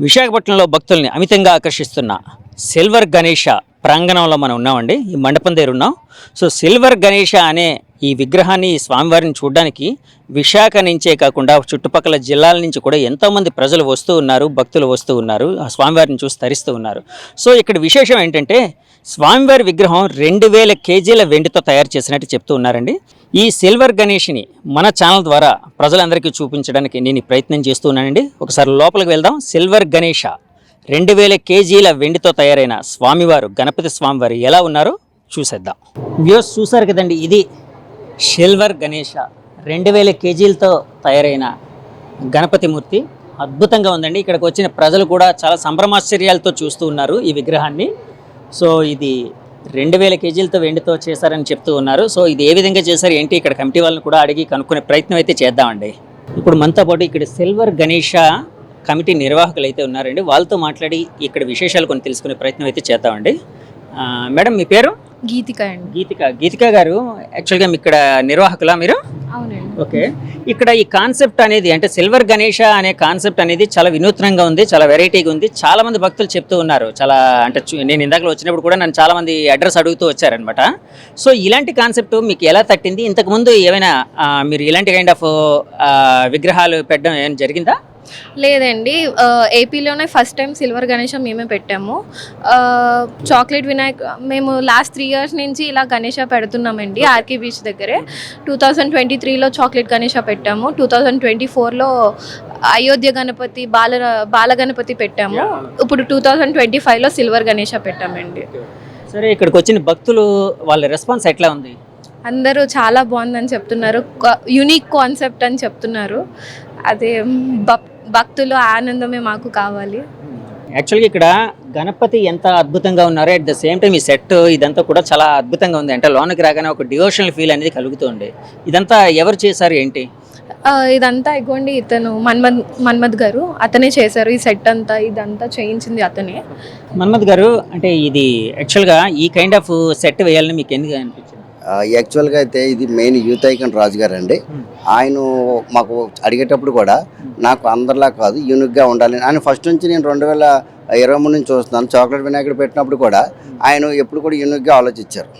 విశాఖపట్నంలో భక్తుల్ని అమితంగా ఆకర్షిస్తున్న సిల్వర్ గణేష ప్రాంగణంలో మనం ఉన్నామండి. ఈ మండపం దగ్గర ఉన్నాం. సో సిల్వర్ గణేష అనే ఈ విగ్రహాన్ని ఈ స్వామివారిని చూడడానికి విశాఖ నుంచే కాకుండా చుట్టుపక్కల జిల్లాల నుంచి కూడా ఎంతోమంది ప్రజలు వస్తూ ఉన్నారు భక్తులు వస్తూ ఉన్నారు ఆ స్వామివారిని చూసి తరిస్తూ ఉన్నారు. సో ఇక్కడ విశేషం ఏంటంటే స్వామివారి విగ్రహం రెండు వేల కేజీల వెండితో తయారు చేసినట్టు చెప్తూ ఉన్నారండి. ఈ సిల్వర్ గణేష్ని మన ఛానల్ ద్వారా ప్రజలందరికీ చూపించడానికి నేను ప్రయత్నం చేస్తూ ఉన్నానండి. ఒకసారి లోపలికి వెళ్దాం. సిల్వర్ గణేష రెండు వేల కేజీల వెండితో తయారైన స్వామివారు గణపతి స్వామివారు ఎలా ఉన్నారో చూసేద్దాం. వ్యూస్ చూసారు కదండి ఇది సిల్వర్ గణేష రెండు వేల కేజీలతో తయారైన గణపతి మూర్తి. అద్భుతంగా ఉందండి. ఇక్కడికి వచ్చిన ప్రజలు కూడా చాలా సంభ్రమాశ్చర్యాలతో చూస్తూ ఉన్నారు ఈ విగ్రహాన్ని. సో ఇది రెండు వేల కేజీలతో వెండితో చేశారని చెప్తూ ఉన్నారు. సో ఇది ఏ విధంగా చేశారు? ఏంటి? ఇక్కడ కమిటీ వాళ్ళని కూడా అడిగి కనుక్కునే ప్రయత్నం అయితే చేద్దామండి. ఇప్పుడు మనతో పాటు ఇక్కడ సిల్వర్ గణేష కమిటీ నిర్వాహకులు అయితే ఉన్నారండి. వాళ్ళతో మాట్లాడి ఇక్కడ విశేషాలు కొన్ని తెలుసుకునే ప్రయత్నం అయితే చేద్దామండి. మేడం మీ పేరు? గీతిక అండి. గీతిక గీతిక గారు యాక్చువల్గా ఇక్కడ నిర్వాహకులా మీరు? అవునండి. ఓకే. ఇక్కడ ఈ కాన్సెప్ట్ అనేది అంటే సిల్వర్ గణేష అనే కాన్సెప్ట్ అనేది చాలా వినూత్నంగా ఉంది చాలా వెరైటీగా ఉంది. చాలా మంది భక్తులు చెప్తూ ఉన్నారు. చాలా అంటే నేను ఇందాక వచ్చినప్పుడు కూడా నన్ను చాలా మంది అడ్రస్ అడుగుతూ వచ్చారనమాట సో ఇలాంటి కాన్సెప్ట్ మీకు ఎలా తట్టింది? ఇంతకుముందు ఏమైనా మీరు ఇలాంటి కైండ్ ఆఫ్ విగ్రహాలు పెట్టడం ఏమైనా జరిగిందా? లేదండి. ఏపీలోనే ఫస్ట్ టైం సిల్వర్ గణేష మేమే పెట్టాము. చాక్లెట్ వినాయక్ మేము లాస్ట్ త్రీ ఇయర్స్ నుంచి ఇలా గణేష పెడుతున్నామండి ఆర్కే బీచ్ దగ్గరే. టూ థౌజండ్ ట్వంటీ త్రీలో చాక్లెట్ గణేష పెట్టాము. టూ థౌజండ్ ట్వంటీ ఫోర్లో అయోధ్య గణపతి బాల బాల గణపతి పెట్టాము. ఇప్పుడు టూ థౌజండ్ ట్వంటీ ఫైవ్లో సిల్వర్ గణేష పెట్టామండి. సరే ఇక్కడికి వచ్చిన భక్తులు వాళ్ళ రెస్పాన్స్ ఎట్లా ఉంది? అందరూ చాలా బాగుందని చెప్తున్నారు. యునిక్ కాన్సెప్ట్ అని చెప్తున్నారు. అదే భక్- భక్తుల ఆనందమే మాకు కావాలి. యాక్చువల్గా ఇక్కడ గణపతి ఎంత అద్భుతంగా ఉన్నారో అట్ ద సేమ్ టైం ఈ సెట్ ఇదంతా కూడా చాలా అద్భుతంగా ఉంది. అంటే లోనకి రాగానే ఒక డివోషనల్ ఫీల్ అనేది కలుగుతుంది ఇదంతా ఎవరు చేశారు ఏంటి? ఇదంతా ఇగోండి ఇతను మన్మద్ మన్మద్ గారు అతనే చేశారు ఈ సెట్ అంతా. ఇదంతా చేయించింది అతనే. మన్మద్ గారు అంటే ఇది యాక్చువల్గా ఈ కైండ్ ఆఫ్ సెట్ వేయాలని మీకు ఎందుకు అనిపించింది యాక్చువల్గా అయితే ఇది మెయిన్ యూత్ ఐకన్ రాజు గారు అండి Hmm. ఆయన మాకు అడిగేటప్పుడు కూడా నాకు అందరిలా కాదు యూనిక్గా ఉండాలి ఆయన ఫస్ట్ నుంచి నేను రెండు వేల ఇరవై మూడు నుంచి చూస్తున్నాను. చాక్లెట్ వినాయకుడు పెట్టినప్పుడు కూడా ఆయన ఎప్పుడు కూడా యూనిక్గా ఆలోచించారు.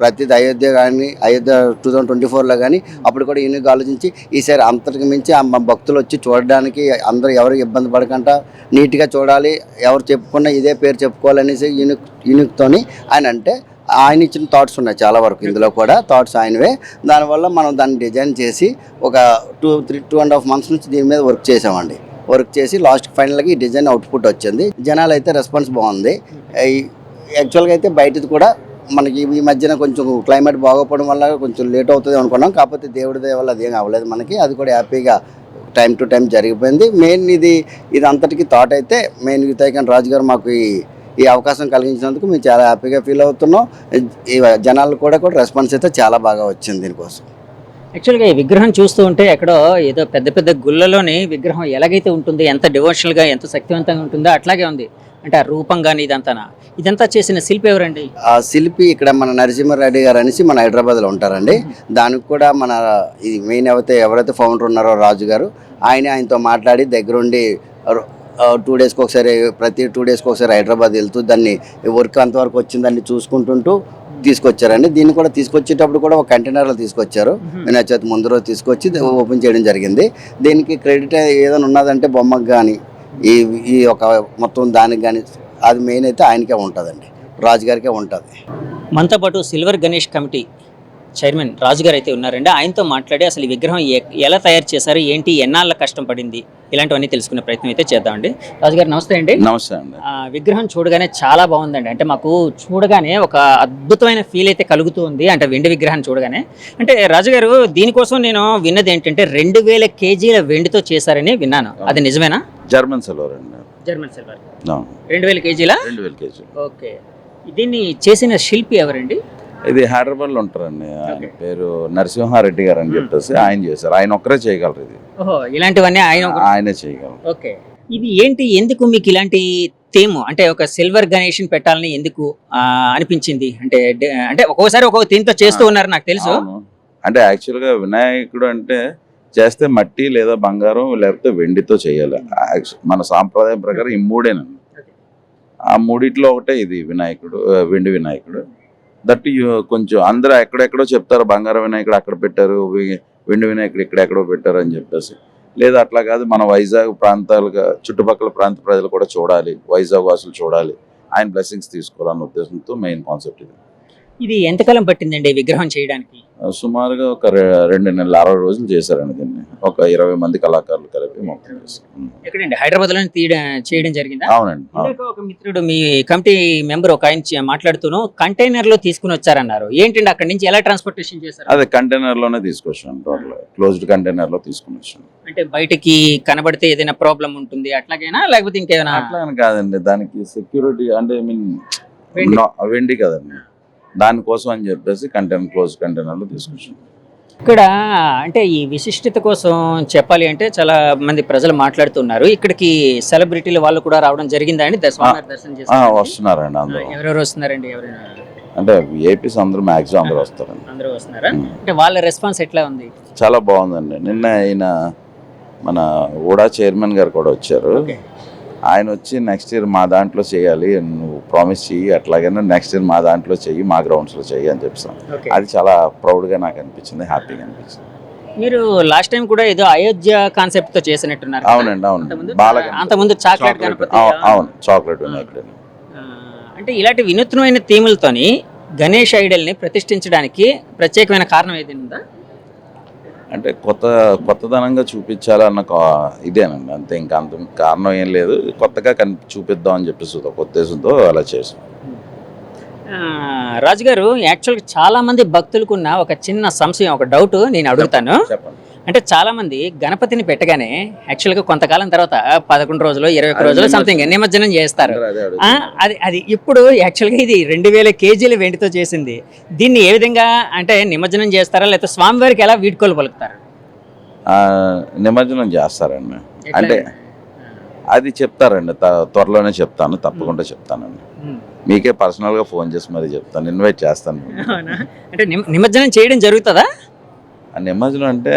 ప్రతిది అయోధ్య కానీ అయోధ్య టూ థౌజండ్ ట్వంటీ ఫోర్లో కానీ అప్పుడు కూడా యూనిక్గా ఆలోచించి ఈసారి అంతటికి మించి మా భక్తులు వచ్చి చూడడానికి అందరూ ఎవరు ఇబ్బంది పడకుండా నీట్గా చూడాలి ఎవరు చెప్పుకున్నా ఇదే పేరు చెప్పుకోవాలనేసి యూనిక్ యూనిక్తోని ఆయన అంటే ఆయన ఇచ్చిన థాట్స్ ఉన్నాయి చాలా వరకు ఇందులో కూడా. థాట్స్ ఆయనవే. దానివల్ల మనం దాన్ని డిజైన్ చేసి ఒక two three two and half months నుంచి దీని మీద వర్క్ చేసామండి. వర్క్ చేసి లాస్ట్ ఫైనల్గా ఈ డిజైన్ అవుట్పుట్ వచ్చింది. జనాలు అయితే రెస్పాన్స్ బాగుంది. యాక్చువల్గా అయితే బయటది కూడా మనకి ఈ మధ్యన కొంచెం క్లైమేట్ బాగోపడం వల్ల కొంచెం లేట్ అవుతుంది అనుకున్నాం. కాకపోతే దేవుడి దయ వల్ల అదేం అవ్వలేదు మనకి. అది కూడా హ్యాపీగా టైం టు టైం జరిగిపోయింది. మెయిన్ ఇది ఇది అంతటికి థాట్ అయితే మెయిన్ యుతైకన్ రాజు గారు మాకు ఈ ఈ అవకాశం కలిగించినందుకు మేము చాలా హ్యాపీగా ఫీల్ అవుతున్నాం. ఈ జనాలు కూడా కూడా రెస్పాన్స్ అయితే చాలా బాగా వచ్చింది దీనికోసం. యాక్చువల్గా ఈ విగ్రహం చూస్తూ ఉంటే ఎక్కడో ఏదో పెద్ద పెద్ద గుళ్ళలోని విగ్రహం ఎలాగైతే ఉంటుంది ఎంత డివోషనల్గా ఎంత శక్తివంతంగా ఉంటుందో అట్లాగే ఉంది. అంటే ఆ రూపం కానీ ఇదంతా ఇదంతా చేసిన శిల్పి ఎవరండి? ఆ శిల్పి ఇక్కడ మన నరసింహారెడ్డి గారు అనేసి మన హైదరాబాద్లో ఉంటారండి. దానికి కూడా మన ఇది మెయిన్ ఎవరైతే ఎవరైతే ఫౌండర్ ఉన్నారో రాజు గారు ఆయన ఆయనతో మాట్లాడి దగ్గరుండి టూ డేస్కి ఒకసారి ప్రతి టూ డేస్కి ఒకసారి హైదరాబాద్ వెళ్తూ దాన్ని వర్క్ అంతవరకు వచ్చింది దాన్ని చూసుకుంటుంటూ తీసుకొచ్చారండి. దీన్ని కూడా తీసుకొచ్చేటప్పుడు కూడా ఒక కంటైనర్లో తీసుకొచ్చారు. వినాయక చవితి ముందు రోజు తీసుకొచ్చి ఓపెన్ చేయడం జరిగింది. దీనికి క్రెడిట్ ఏదైనా ఉన్నదంటే బొమ్మకు కానీ ఈ ఈ ఒక మొత్తం దానికి కానీ అది మెయిన్ అయితే ఆయనకే ఉంటుందండి. రాజుగారికే ఉంటుంది. మనతో పాటు silver Ganesh committee chairman Raju garu అయితే ఉన్నారండి. ఆయనతో మాట్లాడి అసలు ఈ విగ్రహం ఎలా తయారు చేశారు ఏంటి ఎన్నాళ్ళ కష్టం పడింది ఇలాంటివన్నీ తెలుసుకునే ప్రయత్నం అయితే చేద్దామండి. రాజు గారు నమస్తే అండి. నమస్తే అండి. ఆ విగ్రహం చూడగానే చాలా బాగుందండి. అంటే మాకు చూడగానే ఒక అద్భుతమైన ఫీల్ అయితే కలుగుతూ ఉంది అంటే వెండి విగ్రహాన్ని చూడగానే. అంటే రాజుగారు దీనికోసం నేను విన్నది ఏంటంటే రెండు వేల కేజీల వెండితో చేశారని విన్నాను. అది నిజమేనా? జర్మన్ సిల్వర్ అండి. German silver. రెండు వేల కేజీల? రెండు వేల కేజీలు ఓకే. దీన్ని చేసిన శిల్పి ఎవరండి? ఇది హైదరాబాద్లో ఉంటారండి. ఆయన. పేరు నరసింహారెడ్డి గారు అని. చెప్పేసి ఆయన చేశారు. ఆయన ఒక్కరే చేయగలరు ఇది. ఓహో ఇలాంటివన్నీ ఆయన ఒక- ఆయనే చేయగలరు. ఓకే. ఇది ఏంటి ఎందుకు మీకు ఇలాంటి థీమ్ అంటే ఒక సిల్వర్ గణేషన్ పెట్టాలని ఎందుకు ఆ, అనిపించింది? అంటే డే- అంటే ఒక్కోసారి ఒక్కొక్క థీమ్తో చేస్తూ ఉన్నారు నాకు తెలుసు. అవును. అంటే యాక్చువల్గా వినాయకుడు అంటే చేస్తే మట్టి లేదా బంగారం లేకపోతే వెండితో చేయాలి. యాక్చు- మన సాంప్రదాయం ప్రకారం ఈ మూడేనండి. ఆ మూడిట్లో ఒకటే ఇది వినాయకుడు ఆ, వెండి వినాయకుడు. దట్ కొంచెం అందరూ ఎక్కడెక్కడో చెప్తారు బంగారం వినాయకుడు అక్కడ పెట్టారు వెండి వినాయకుడు ఇక్కడెక్కడో పెట్టారు అని చెప్పేసి. లేదా అట్లా కాదు మన వైజాగ్ ప్రాంతాలుగా చుట్టుపక్కల ప్రాంత ప్రజలు కూడా చూడాలి వైజాగ్ వాసులు చూడాలి. ఆయన బ్లెస్సింగ్స్ తీసుకోవాలన్న ఉద్దేశంతో మెయిన్ కాన్సెప్ట్ ఇది. ఇది ఎంతకాలం పట్టిందండి విగ్రహం చేయడానికి? సుమారుగా ఒక రెండు నెలల అరవై రోజులు చేశారండి దీన్ని ఒక ఇరవై మంది కళాకారులు కలిపి మొత్తం. ఎక్కడండి? హైదరాబాద్లో చేయడం జరిగిందా? అవునండి ఒక మిత్రుడు మీ కమిటీ మెంబర్ ఒక ఆయన మాట్లాడుతూను కంటైనర్లో తీసుకుని వచ్చారన్నారు. ఏంటండి అక్కడి నుంచి ఎలా ట్రాన్స్పోర్టేషన్ చేశారు? అదే కంటైనర్లోనే తీసుకొచ్చాను టోటల్. క్లోజ్డ్ కంటైనర్లో తీసుకుని వచ్చాను అంటే బయటికి కనబడితే ఏదైనా ప్రాబ్లం ఉంటుంది అట్లాగైనా లేకపోతే ఇంకేమైనా అట్లా కాదండి దానికి సెక్యూరిటీ అంటే ఐ మీన్. వెండి కదండి. దానికోసం అని చెప్పేసి కంటైనర్ క్లోజ్ కంటైనర్లో తీసుకొచ్చాను ఇక్కడ అంటే ఈ విశిష్టత కోసం చెప్పాలి అంటే చాలా మంది ప్రజలు మాట్లాడుతున్నారు. ఇక్కడికి సెలబ్రిటీలు వాళ్ళు కూడా రావడం జరిగిందా అండి? దర్శనం? వస్తున్నారండి అందరూ. ఎవరెవరు వస్తున్నారండి? ఎవరైనా అంటే ఏపీస్ అందరూ మ్యాక్సిమం అందరూ వస్తారండి. అందరూ వస్తున్నారా. అంటే వాళ్ళ రెస్పాన్స్ ఎట్లా ఉంది? చాలా బాగుందండి. నిన్న ఆయన మన ఊడా చైర్మన్ గారు కూడా వచ్చారు. ఆయన వచ్చి నెక్స్ట్ ఇయర్ మా దాంట్లో చేయాలి నువ్వు ప్రామిస్ చెయ్యి అట్లాగైనా నెక్స్ట్ ఇయర్ మా దాంట్లో చెయ్యి మా గ్రౌండ్స్లో చెయ్యి అని చెప్పాను ఓకే. అది చాలా ప్రౌడ్గా నాకు అనిపించింది హ్యాపీగా అనిపించింది. మీరు లాస్ట్ టైం కూడా ఏదో అయోధ్య కాన్సెప్ట్తో చేసినట్టున్నారు? అవునండి అవును. అంతకుముందు చాక్లెట్ చాక్లెట్ గణపతి అవు- అవును చాక్లెట్ వినాయకుడు. అంటే ఇలాంటి వినూత్నమైన థీములతోని గణేష్ ఐడల్ని ప్రతిష్ఠించడానికి ప్రత్యేకమైన కారణం ఏదైనా ఉందా? అంటే కొత్త కొత్తదనంగా చూపించాలన్న ఇదేనండి. అంతే ఇంకా అంత కారణం ఏం లేదు. కొత్తగా కని చూపిద్దాం అని చెప్పేసి ఒక ఉద్దేశంతో అలా చేసాం రాజు గారు యాక్చువల్గా చాలా మంది భక్తులకున్న ఒక చిన్న సంశయం ఒక డౌట్ నేను అడుగుతాను. చెప్పండి. అంటే చాలా మంది గణపతిని పెట్టగానే యాక్చువల్గా కొంతకాలం తర్వాత పదకొండు రోజులు ఇరవై ఒక్క రోజులు. సంథింగ్ నిమజ్జనం చేస్తారు అదే. అది ఇప్పుడు యాక్చువల్గా ఇది రెండు వేల కేజీల వెండితో చేసింది దీన్ని ఏ విధంగా అంటే నిమజ్జనం చేస్తారా లేకపోతే స్వామివారికి ఎలా వీడ్కోలు పలుకుతారు నిమజ్జనం చేస్తారండి? అంటే అది చెప్తారండి త్వరలోనే చెప్తాను తప్పకుండా చెప్తానండి. మీకే పర్సనల్గా ఫోన్ చేసి మరీ చెప్తాను ఇన్వైట్ చేస్తాను? అంటే నిమ- నిమజ్జనం చేయడం జరుగుతుందా నిమజ్జనం అంటే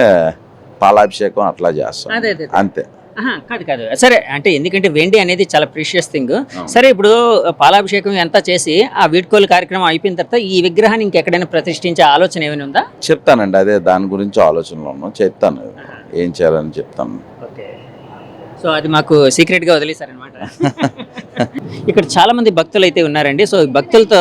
పాలాభిషేకం అట్లా చేస్తాం. అదే అదే అంతే. కాదు కాదు. సరే అంటే ఎందుకంటే వెండి అనేది చాలా ప్రీషియస్ థింగ్. సరే ఇప్పుడు పాలాభిషేకం ఎంత చేసి ఆ వీడ్కోలు కార్యక్రమం అయిపోయిన తర్వాత ఈ విగ్రహాన్ని ఇంకెక్కడైనా ప్రతిష్ఠించే ఆలోచన ఏమైనా ఉందా? చెప్తానండి. అదే దాని గురించి ఆలోచనలో ఉన్నాం. చెప్తాను. ఏం చేయాలని చెప్తాను. ఓకే. సో అది మాకు సీక్రెట్గా వదిలేశారనమాట ఇక్కడ చాలా మంది భక్తులు అయితే ఉన్నారండి. సో భక్తులతో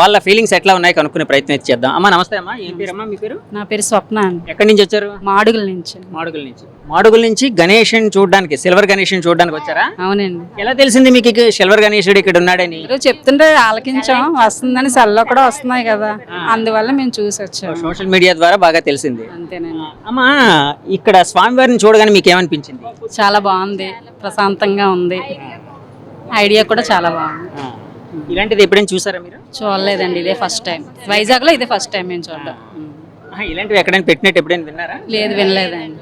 వాళ్ళ ఫీలింగ్స్ ఎట్లా ఉన్నాయి కనుక్కునే ప్రయత్నం అయితే చేద్దాం. అమ్మా నమస్తే అమ్మా. ఏం పేరు అమ్మా మీ పేరు? నా పేరు స్వప్న ఎక్కడి నుంచి వచ్చారు? మాడుగుల నుంచి. మాడుగుల నుంచి. మాడుగుల నుంచి గణేషన్ చూడడానికి సిల్వర్ గణేషన్ చూడడానికి వచ్చారా? అవునండి. ఎలా తెలిసింది మీకు సిల్వర్ గణేశుడు ఇక్కడ ఉన్నాడని? చెప్తుంటే ఆలకించాం. వస్తుందని సెల్లో కూడా వస్తున్నాయి కదా. అందువల్ల మేము చూసి వచ్చాము సోషల్ మీడియా ద్వారా బాగా తెలిసింది. అంతేనండి. అమ్మా ఇక్కడ స్వామివారిని చూడగానే మీకు ఏమనిపించింది? చాలా బాగుంది. ప్రశాంతంగా ఉంది. ఐడియా కూడా చాలా బాగుంది. ఇలాంటిది ఎప్పుడైనా చూసారా మీరు? చూడలేదండి ఇదే ఫస్ట్ టైం. వైజాగ్లో ఇదే ఫస్ట్ టైం మేము చూడడం. ఇలాంటివి ఎక్కడైనా పెట్టినట్టు ఎప్పుడైనా విన్నారా? లేదు వినలేదండి.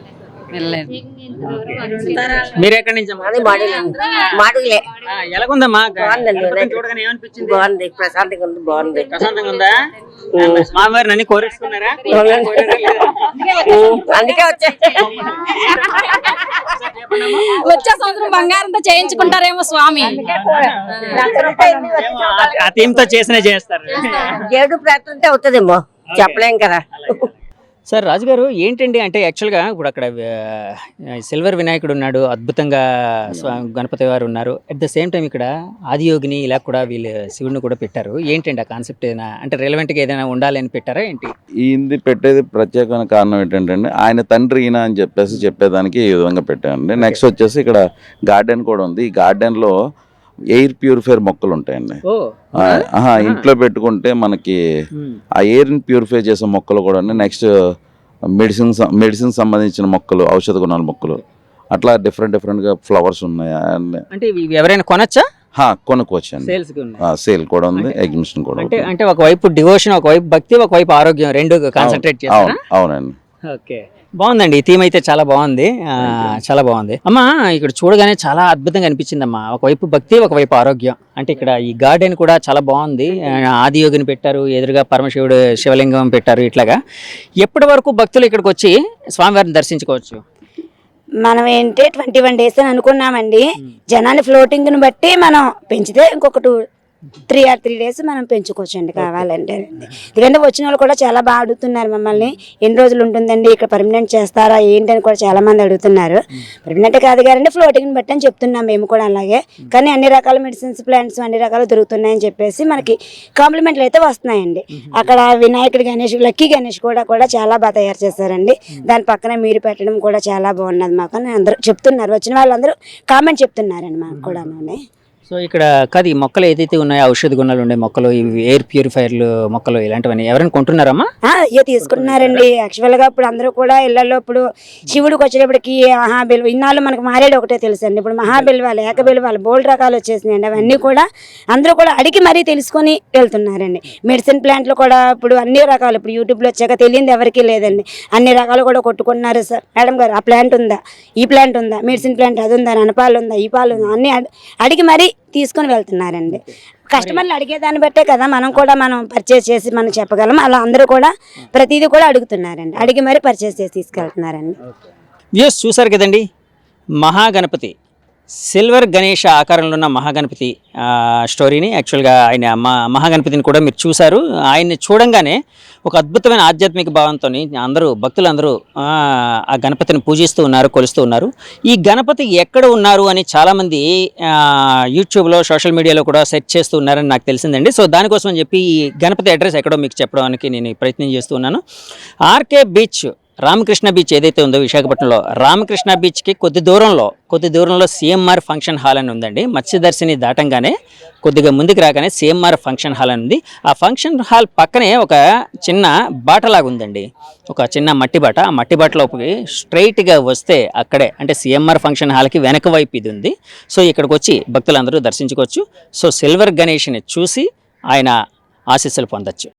వినలేదు. మీరు ఎక్కడి నుంచి? మాడుగులే ఎలాగుందమ్మా. చూడగానే ఏమనిపించింది? బాగుంది ప్రశాంతంగా ఉంది బాగుంది. ప్రశాంతంగా ఉందా? స్వామివారిని అన్ని కోరేసుకున్నారా? అందుకే వచ్చా. వచ్చే సంవత్సరం బంగారంతో చేయించుకుంటారేమో స్వామి. ఆ థీమ్తో చేసిన చేస్తారు దేవుడు ప్రార్థనతో అవుతుందేమో. చెప్పలేం కదా. సార్ రాజుగారు ఏంటండి? అంటే యాక్చువల్గా ఇప్పుడు అక్కడ సిల్వర్ వినాయకుడు ఉన్నాడు అద్భుతంగా స్వా- గణపతి గారు ఉన్నారు. అట్ ద సేమ్ టైం ఇక్కడ ఆదియోగిని ఇలా కూడా వీళ్ళు శివుడిని కూడా పెట్టారు. ఏంటండి ఆ కాన్సెప్ట్ ఏదైనా అంటే రెలవెంట్గా ఏదైనా ఉండాలి అని పెట్టారా ఏంటి? ఈయనది పెట్టేది ప్రత్యేకమైన కారణం ఏంటంటే అండి, ఆయన తండ్రి ఈయన అని చెప్పేసి చెప్పేదానికి ఈ విధంగా పెట్టామండి నెక్స్ట్ వచ్చేసి ఇక్కడ గార్డెన్ కూడా ఉంది. ఈ గార్డెన్లో ఎయిర్ ప్యూరిఫైర్ మొక్కలు ఉంటాయండి. ఇంట్లో పెట్టుకుంటే మనకి ఆ ఎయిర్ని ప్యూరిఫై చేసే మొక్కలు కూడా నెక్స్ట్ మెడిసిన్ మెడిసిన్ సంబంధించిన మొక్కలు ఔషధ గుణాల మొక్కలు. అట్లా డిఫరెంట్ డిఫరెంట్గా ఫ్లవర్స్ ఉన్నాయి. అంటే ఇవి ఎవరైనా కొనొచ్చా? సేల్స్ ఉన్నాయి. సేల్ కూడా ఉంది ఎగ్జిబిషన్ కూడా అంటే ఒకవైపు డివోషన్ ఒకవైపు భక్తి ఒకవైపు ఆరోగ్యం రెండు కాన్సన్ట్రేట్ అవునండి. ఓకే. బాగుందండి. ఈ థీమ్ అయితే చాలా బాగుంది. చాలా బాగుంది. అమ్మా ఇక్కడ చూడగానే చాలా అద్భుతంగా అనిపించింది అమ్మా ఒకవైపు భక్తి ఒకవైపు ఆరోగ్యం. అంటే ఇక్కడ ఈ గార్డెన్ కూడా చాలా బాగుంది. ఆదియోగిని పెట్టారు ఎదురుగా పరమశివుడు శివలింగం పెట్టారు ఇట్లాగా. ఎప్పటి వరకు భక్తులు ఇక్కడికి వచ్చి స్వామివారిని దర్శించుకోవచ్చు? మనం ఏంటి ట్వంటీ వన్ డేస్ అని అనుకున్నామండి. జనాన్ని ఫ్లోటింగ్ని బట్టి మనం పెంచితే ఇంకొక two three or three days మనం పెంచుకోవచ్చండి కావాలంటే. ఎందుకంటే వచ్చిన వాళ్ళు కూడా చాలా బాగా అడుగుతున్నారు మమ్మల్ని. ఎన్ని రోజులు ఉంటుందండి ఇక్కడ పర్మనెంట్ చేస్తారా ఏంటి అని కూడా చాలా మంది అడుగుతున్నారు. పర్మనెంట్ కాదు గారండి ఫ్లోటింగ్ని బట్టి అని చెప్తున్నాం మేము కూడా అలాగే. కానీ అన్ని రకాల మెడిసిన్స్ ప్లాంట్స్ అన్ని రకాలు దొరుకుతున్నాయని చెప్పేసి మనకి కాంప్లిమెంట్లు అయితే వస్తున్నాయండి. అక్కడ వినాయకుడి గణేష్ లక్కీ గణేష్ కూడా కూడా చాలా బాగా తయారు చేశారండి దాని పక్కన మీరు పెట్టడం కూడా చాలా బాగున్నది మాకు అని అందరూ చెప్తున్నారు. వచ్చిన వాళ్ళందరూ కామెంట్ చెప్తున్నారండి మాకు కూడా సో ఇక్కడ కాదు ఈ మొక్కలు ఏదైతే ఉన్నాయో ఔషధ గుణాలు ఉండే మొక్కలు ఇవి ఎయిర్ ప్యూరిఫైర్లు మొక్కలు ఇలాంటివన్నీ ఎవరైనా కొంటున్నారమ్మా? అయ్యో తీసుకుంటున్నారండి. యాక్చువల్గా ఇప్పుడు అందరూ కూడా ఇళ్ళలో ఇప్పుడు శివుడికి వచ్చేటప్పటికి మహాబిల్వ ఇన్నాళ్ళు మనకు మారేడు ఒకటే తెలుసు అండి ఇప్పుడు మహాబిల్వాలు ఏకబిల్వాలు బోల్డ్ రకాలు వచ్చేసినాయండి. అవన్నీ కూడా అందరూ కూడా అడిగి మరీ తెలుసుకొని వెళ్తున్నారండి. మెడిసిన్ ప్లాంట్లు కూడా ఇప్పుడు అన్ని రకాలు ఇప్పుడు యూట్యూబ్లో వచ్చాక తెలియంది ఎవరికీ లేదండి. అన్ని రకాలు కూడా కొట్టుకుంటున్నారు సార్. మేడం గారు ఆ ప్లాంట్ ఉందా? ఈ ప్లాంట్ ఉందా? మెడిసిన్ ప్లాంట్ అది ఉందా? అనపాలు ఉందా? ఈ పాలు ఉందా? అన్ని అడిగి మరీ తీసుకొని వెళ్తున్నారండి. కస్టమర్లు అడిగేదాన్ని బట్టే కదా మనం కూడా మనం పర్చేస్ చేసి మనం చెప్పగలం. అలా అందరూ కూడా ప్రతిదీ కూడా అడుగుతున్నారండి. అడిగి మరీ పర్చేస్ చేసి తీసుకెళ్తున్నారండి. చూసారు కదండి. మహాగణపతి. సిల్వర్ గణేష ఆకారంలో ఉన్న మహాగణపతి స్టోరీని యాక్చువల్గా ఆయన మహాగణపతిని కూడా మీరు చూశారు. ఆయన్ని చూడంగానే ఒక అద్భుతమైన ఆధ్యాత్మిక భావంతో అందరూ భక్తులందరూ ఆ, ఆ గణపతిని పూజిస్తూ ఉన్నారు కొలుస్తూ ఉన్నారు. ఈ గణపతి ఎక్కడ ఉన్నారు అని చాలామంది యూట్యూబ్లో సోషల్ మీడియాలో కూడా సెర్చ్ చేస్తూ ఉన్నారని నాకు తెలిసిందండి. సో దానికోసం అని చెప్పి ఈ గణపతి అడ్రస్ ఎక్కడో మీకు చెప్పడానికి నేను ప్రయత్నం చేస్తూ ఉన్నాను. ఆర్కే బీచ్ రామకృష్ణ బీచ్ ఏదైతే ఉందో విశాఖపట్నంలో రామకృష్ణ బీచ్కి కొద్ది దూరంలో కొద్ది దూరంలో సీఎంఆర్ ఫంక్షన్ హాల్ అని ఉందండి. మత్స్యదర్శిని దాటంగానే కొద్దిగా ముందుకు రాగానే సీఎంఆర్ ఫంక్షన్ హాల్ అని ఉంది. ఆ ఫంక్షన్ హాల్ పక్కనే ఒక చిన్న బాటలాగా ఉందండి. ఒక చిన్న మట్టి బాట. ఆ మట్టి బాటలోకి స్ట్రైట్గా వస్తే అక్కడే అంటే సిఎంఆర్ ఫంక్షన్ హాల్కి వెనక వైపు ఇది ఉంది. సో ఇక్కడికి వచ్చి భక్తులందరూ దర్శించుకోవచ్చు. సో సిల్వర్ గణేష్ని చూసి ఆయన ఆశీస్సులు పొందొచ్చు.